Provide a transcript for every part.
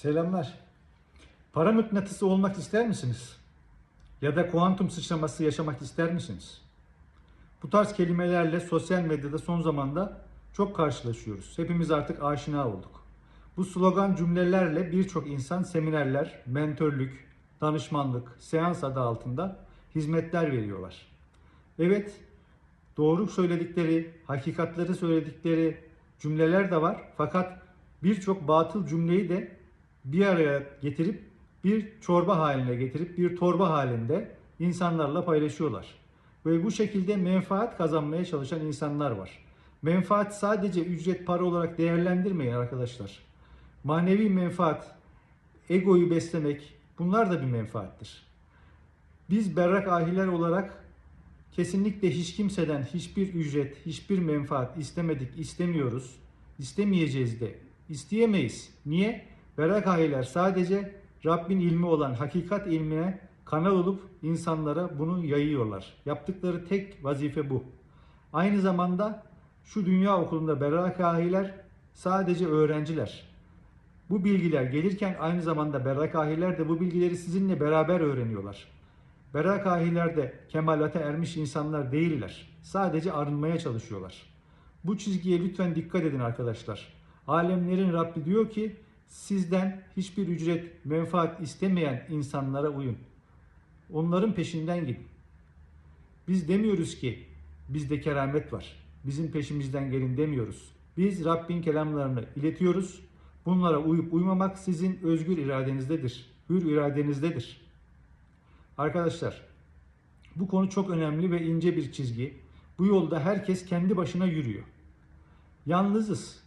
Selamlar. Para mıknatısı olmak ister misiniz? Ya da kuantum sıçraması yaşamak ister misiniz? Bu tarz kelimelerle sosyal medyada son zamanda çok karşılaşıyoruz. Hepimiz artık aşina olduk. Bu slogan cümlelerle birçok insan seminerler, mentörlük, danışmanlık, seans adı altında hizmetler veriyorlar. Evet, doğru söyledikleri, hakikatleri söyledikleri cümleler de var. Fakat birçok batıl cümleyi de bir araya getirip bir çorba haline getirip bir torba halinde insanlarla paylaşıyorlar. Ve bu şekilde menfaat kazanmaya çalışan insanlar var. Menfaat sadece ücret para olarak değerlendirmeyin arkadaşlar. Manevi menfaat, egoyu beslemek bunlar da bir menfaattir. Biz berrak ahiler olarak kesinlikle hiç kimseden hiçbir ücret, hiçbir menfaat istemedik, istemiyoruz. İstemeyeceğiz de. İsteyemeyiz. Niye? Berrak ahiler sadece Rabbin ilmi olan hakikat ilmine kanal olup insanlara bunu yayıyorlar. Yaptıkları tek vazife bu. Aynı zamanda şu dünya okulunda berrak ahiler sadece öğrenciler. Bu bilgiler gelirken aynı zamanda berrak ahiler de bu bilgileri sizinle beraber öğreniyorlar. Berrak ahiler de kemalate ermiş insanlar değiller. Sadece arınmaya çalışıyorlar. Bu çizgiye lütfen dikkat edin arkadaşlar. Alemlerin Rabbi diyor ki sizden hiçbir ücret, menfaat istemeyen insanlara uyun. Onların peşinden gidin. Biz demiyoruz ki bizde keramet var. Bizim peşimizden gelin demiyoruz. Biz Rabbin kelamlarını iletiyoruz. Bunlara uyup uymamak sizin özgür iradenizdedir. Hür iradenizdedir. Arkadaşlar bu konu çok önemli ve ince bir çizgi. Bu yolda herkes kendi başına yürüyor. Yalnızız.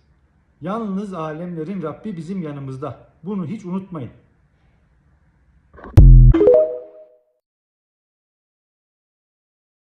Yalnız alemlerin Rabbi bizim yanımızda. Bunu hiç unutmayın.